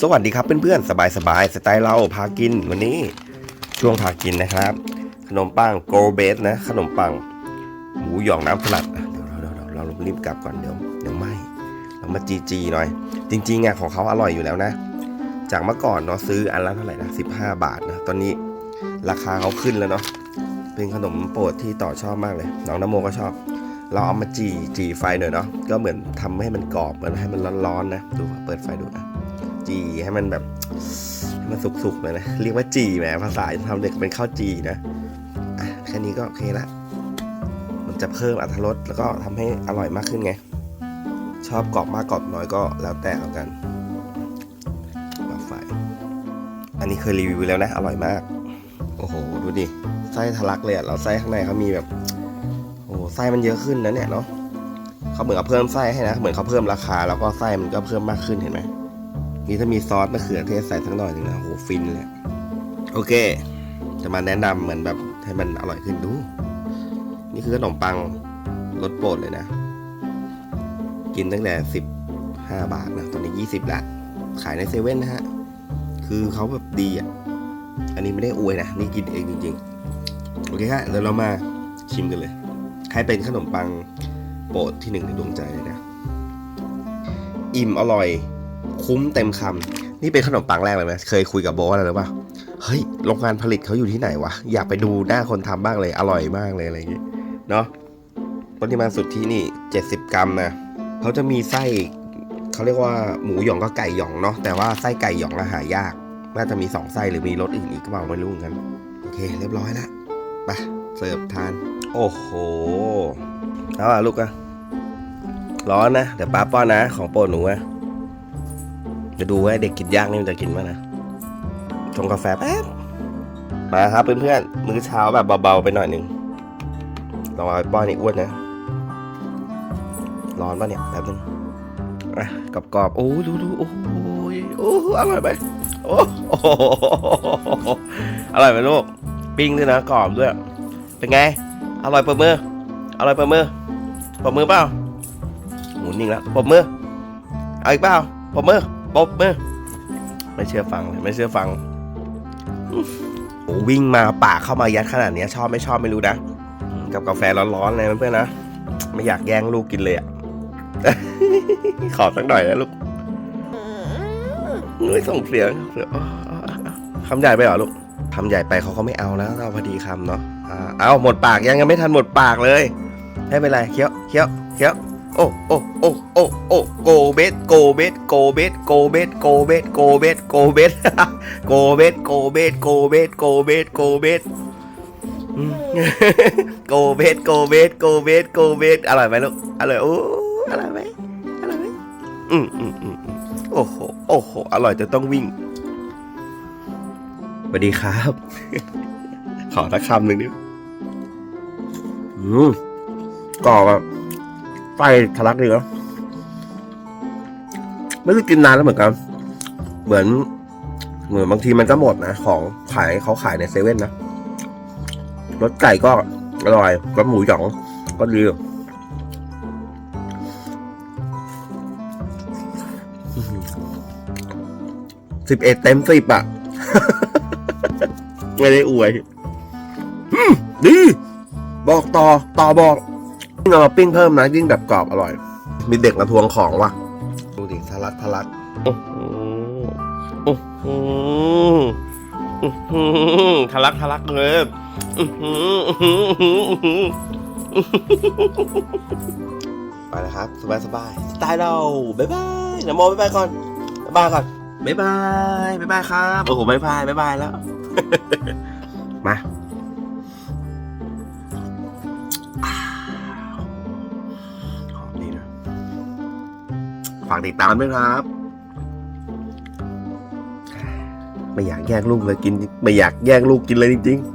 สวัสดีครับเพื่อนๆ สบายสบายๆสไตล์เราพากินวันนี้ช่วงพากินนะครับ ขนมปังโกเบสนะ ขนมปัง หมูหยองน้ำสลัดเดี๋ยวเดี๋ยวเดี๋ยวเรารีบกลับก่อนเดี๋ยวเดี๋ยวไหมเรามาจีจีหน่อย จริงๆอะของเขาอร่อยอยู่แล้วนะ จากเมื่อก่อนเนาะซื้ออันละเท่าไหร่นะ15บาทนะตอนนี้ราคาเขาขึ้นแล้วเนาะเป็นขนมโปรดที่ต่อชอบมากเลยน้องนโมก็ชอบ เราเอามาจีจีไฟหน่อยเนาะก็เหมือนทำให้มันกรอบมันให้มันร้อนๆนะดูเปิดไฟดูนะจีให้มันแบบให้มันสุกๆเลยนะเรียกว่าจีแหมภาษาทำเด็กเป็นข้าวจีนะอะแค่นี้ก็โอเคละมันจะเพิ่มอรรถรสแล้วก็ทำให้อร่อยมากขึ้นไง ชอบกรอบมากกรอบน้อยก็แล้วแต่แล้วกันมาไฟอันนี้เคยรีวิวแล้วนะ อร่อยมาก โอ้โห ดูดิไส้ทะลักเลยอะเราไส้ข้างในเขามีแบบ อ้ไส้มันเยอะขึ้นนะเนี่ยเนาะเขาเหมือนกับเพิ่มไส้ให้นะเหมือนเขาเพิ่มราคา แล้วก็ไส้มันก็เพิ่มมากขึ้นเห็นไหมนี่ถ้ามีซอสมะเขือเทศใส่สักหน่อยหนึ่งนะโหฟินเลยโอเค จะมาแนะนำเหมือนแบบให้มันอร่อยขึ้นดู นี่คือขนมปังรสโปรดเลยนะ กินตั้งแต่สิบห้าบาทนะตอนนี้ยี่สิบละขายในเซเว่นนะฮะคือเขาแบบดีอะอันนี้ไม่ได้อวยนะนี่กินเองจริงๆโอเคฮะเดี๋ยวเรามาชิมกันเลย ให้เป็นขนมปังโปรดที่หนึ่งในดวงใจเลยนะ อิ่มอร่อย คุ้มเต็มคำนี่เป็นขนมปังแรกเลยไหมเคยคุยกับโบว่าอะไรหรือเปล่าเฮ้ยโรงงานผลิตเขาอยู่ที่ไหนวะอยากไปดูหน้าคนทำบ้างเลยอร่อยมากเลยอะไรอย่างเงี้ยเนาะปริมาณสุดที่นี่ 70 กรัมนะเขาจะมีไส้เขาเรียกว่าหมูหยองก็ไก่หยองเนาะแต่ว่าไส้ไก่หยองอะหายากน่าจะมีสองไส้หรือมีรสอื่นอีกก็เปล่าไม่รู้เหมือนกันโอเค เรียบร้อยแล้วไปเสิร์ฟทาน โอ้โห เอาอะลูกอะร้อนนะ เดี๋ยวป้าป้อนนะ ของโปรดหนูอะจะดูว่าเด็กกินยากนี่มันจะกินมั้ยนะ ชงกาแฟแป๊บ มาครับเพื่อนๆ มื้อเช้าแบบเบาๆไปหน่อยหนึ่งลองเอาไปป้อนไอ้อ้วนนะ ร้อนป่ะเนี่ยแป๊บนึงอะกรอบๆโอ้ดูดูโอ้ยโอ้อร่อยไหมโอ้โอ้โหอร่อยไหมลูก ปิ้งด้วยนะกรอบด้วย เป็นไง อร่อยเปิดมืออร่อยเปิดมือเปิดมือเปล่าหมุนนิ่งแล้วปรบมือเอาอีกเปล่าปรบมือปรบมือไม่เชื่อฟังเลยไม่เชื่อฟังโอ้วิ่งมาปากเข้ามายัดขนาดนี้ชอบไม่ชอบไม่รู้นะกับกาแฟร้อนๆเลยเพื่อนๆนะไม่อยากแย่งลูกกินเลยอะขอสักหน่อยนะลูกไม่ส่งเสียงเสียงคำใหญ่ไปเหรอลูกคำใหญ่ไปเขาก็ไม่เอานะเอาพอดีคำเนาะ อ่าเอาหมดปากยังยังไม่ทันหมดปากเลยไม่เป็นไรเคี้ยวเคี้ยวเคี้ยวโอ้โอ้โอ้โอ้โอ้โกเบสโกเบสโกเบสโกเบสโกเบสโกเบสโกเบสโกเบสโกเบสโกเบสโกเบสโกเบสอืมโกเบสโกเบสโกเบสโกเบสอร่อยไหมลูกอร่อยโอ้อร่อยไหมอร่อยไหมอืมอืมอืมอืมโอ้โหโอ้โหอร่อยจนต้องวิ่งสวัสดีครับ ขอสักคำหนึ่งดิ อืมกรอบอะไฟทะลักดีเนาะไม่ได้กินนานแล้วเหมือนกัน เหมือน เหมือนบางทีมันก็หมดนะ ของขายเขาขายในเซเว่นนะรสไก่ก็อร่อยรสหมูหยองก็ดีสิบเอ็ดเต็มสิบอะไม่ได้อวยอืมดี บอกต่อต่อบอกยิ่งเอามาปิ้งเพิ่มนะยิ่งแบบกรอบอร่อย มีเด็กมาทวงของว่ะดูดิทะลักทะลักอือหืออือหือทะลักทะลักเลยไปนะครับ สบายสบายสไตล์เราบ๊ายบายนะโมบ๊ายบายก่อนบ๊ายบายก่อนบ๊ายบายบ๊ายบายครับ โอ้โหบ๊ายบายบ๊ายบายแล้ว มาากติดตามด้วยครับ ไม่อยากแยกลูกเลยกิน ไม่อยากแยกลูกกินเลยจริง ๆ